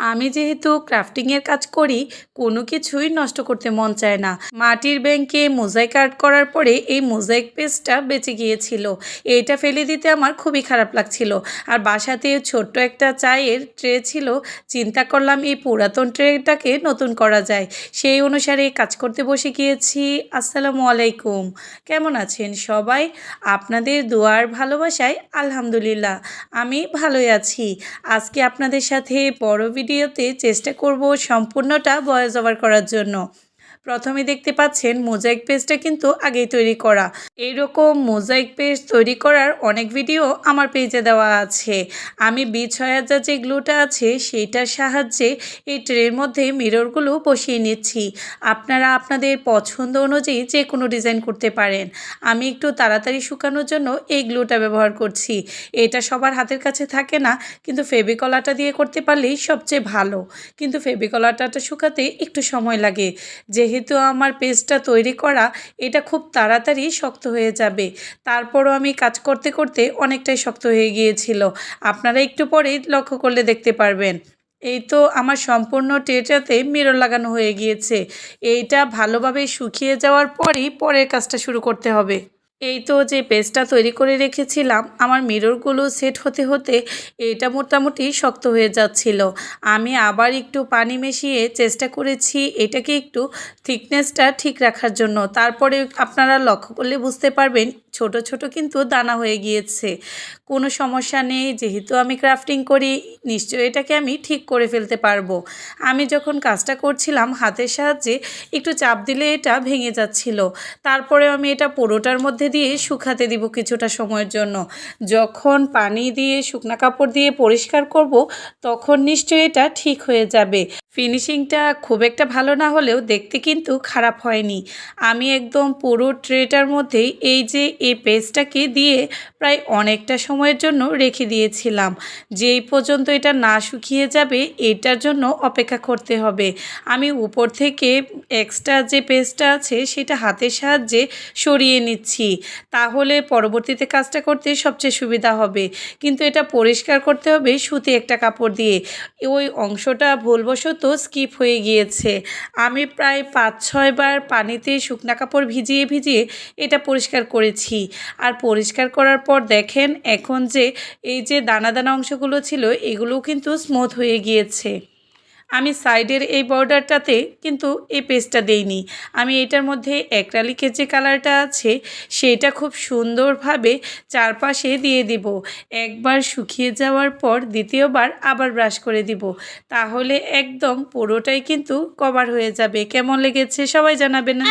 আমি যেহেতু ক্রাফটিংয়ের কাজ করি, কোনো কিছুই নষ্ট করতে মন চায় না। মাটির ব্যাংকে মোজাইক আর্ট করার পরে এই মোজাইক পেজটা বেঁচে গিয়েছিল। এইটা ফেলে দিতে আমার খুবই খারাপ লাগছিল। আর বাসাতে ছোট্ট একটা চায়ের ট্রে ছিল, চিন্তা করলাম এই পুরাতন ট্রেটাকে নতুন করা যায়। সেই অনুসারে কাজ করতে বসে গিয়েছি। আসসালামু আলাইকুম। কেমন আছেন সবাই? আপনাদের দোয়ার ভালোবাসায় আলহামদুলিল্লাহ। আমি ভালোই আছি। আজকে আপনাদের সাথে বড় ভিডিওতে চেষ্টা করব সম্পূর্ণটা ভয়েস ওভার করার জন্য। প্রথমে দেখতে পাচ্ছেন মোজাইক পেজটা কিন্তু আগেই তৈরি করা। এইরকম মোজাইক পেজ তৈরি করার অনেক ভিডিও আমার পেজে দেওয়া আছে। আমি বি ছয় হাজার যে গ্লুটা আছে সেইটার সাহায্যে এই ট্রের মধ্যে মিররগুলো বসিয়ে নিচ্ছি। আপনারা আপনাদের পছন্দ অনুযায়ী যে কোনো ডিজাইন করতে পারেন। আমি একটু তাড়াতাড়ি শুকানোর জন্য এই গ্লুটা ব্যবহার করছি। এটা সবার হাতের কাছে থাকে না, কিন্তু ফেবিকলাটা দিয়ে করতে পারলেই সবচেয়ে ভালো। কিন্তু ফেবিকলাটাটা শুকাতে একটু সময় লাগে। যেহেতু আমার পেস্টটা তৈরি করা, এটা খুব তাড়াতাড়ি শক্ত হয়ে যাবে। তারপরও আমি কাজ করতে করতে অনেকটাই শক্ত হয়ে গিয়েছিল। আপনারা একটু পরেই লক্ষ্য করলে দেখতে পারবেন। এই তো আমার সম্পূর্ণ টেটাতে মিরর লাগানো হয়ে গিয়েছে। এইটা ভালোভাবে শুকিয়ে যাওয়ার পরই পরের কাজটা শুরু করতে হবে। এই তো যে পেস্টটা তৈরি করে রেখেছিলাম, আমার মিররগুলো সেট হতে হতে এটা মোটামুটি শক্ত হয়ে যাচ্ছিল। আমি আবার একটু পানি মিশিয়ে চেষ্টা করেছি এটাকে একটু থিকনেসটা ঠিক রাখার জন্য। তারপরে আপনারা লক্ষ্য করলে বুঝতে পারবেন, ছোট ছোট কিন্তু দানা হয়ে গিয়েছে। কোনো সমস্যা নেই, যেহেতু আমি ক্রাফটিং করি, নিশ্চয়ই এটাকে আমি ঠিক করে ফেলতে পারব। আমি যখন কাজটা করছিলাম, হাতের সাহায্যে একটু চাপ দিলে এটা ভেঙে যাচ্ছিল। তারপরে আমি এটা পুরোটার মধ্যে দিয়ে শুকাতে দিব কিছুটা সময়ের জন্য। যখন পানি দিয়ে শুকনা কাপড় দিয়ে পরিষ্কার করব, তখন নিশ্চয়ই এটা ঠিক হয়ে যাবে। ফিনিশিংটা খুব একটা ভালো না হলেও দেখতে কিন্তু খারাপ হয়নি। আমি একদম পুরো ট্রেটার মধ্যেই এই যে এই পেস্টটাকে দিয়ে প্রায় অনেকটা সময়ের জন্য রেখে দিয়েছিলাম। যেই পর্যন্ত এটা না শুকিয়ে যাবে, এটার জন্য অপেক্ষা করতে হবে। আমি উপর থেকে এক্সট্রা যে পেস্টটা আছে, সেটা হাতের সাহায্যে সরিয়ে নিচ্ছি। তাহলে পরবর্তীতে কাজটা করতে সবচেয়ে সুবিধা হবে। কিন্তু এটা পরিষ্কার করতে হবে সুতি একটা কাপড় দিয়ে। ওই অংশটা ভুলবশত স্কিপ হয়ে গিয়েছে। আমি প্রায় পাঁচ ছয়বার পানিতে শুকনা কাপড় ভিজিয়ে ভিজিয়ে এটা পরিষ্কার করেছি। আর পরিষ্কার করার পর দেখেন এখন যে এই যে দানা দানা অংশগুলো ছিল এগুলো কিন্তু স্মুথ হয়ে গিয়েছে। আমি সাইডের এই বর্ডারটাতে কিন্তু এই পেজটা দেইনি। আমি এটার মধ্যে অ্যাক্রালিকের যে কালারটা আছে, সেটা খুব সুন্দরভাবে চারপাশে দিয়ে দিব। একবার শুকিয়ে যাওয়ার পর দ্বিতীয়বার আবার ব্রাশ করে দিব। তাহলে একদম পুরোটাই কিন্তু কভার হয়ে যাবে। কেমন লেগেছে সবাই জানাবেন না?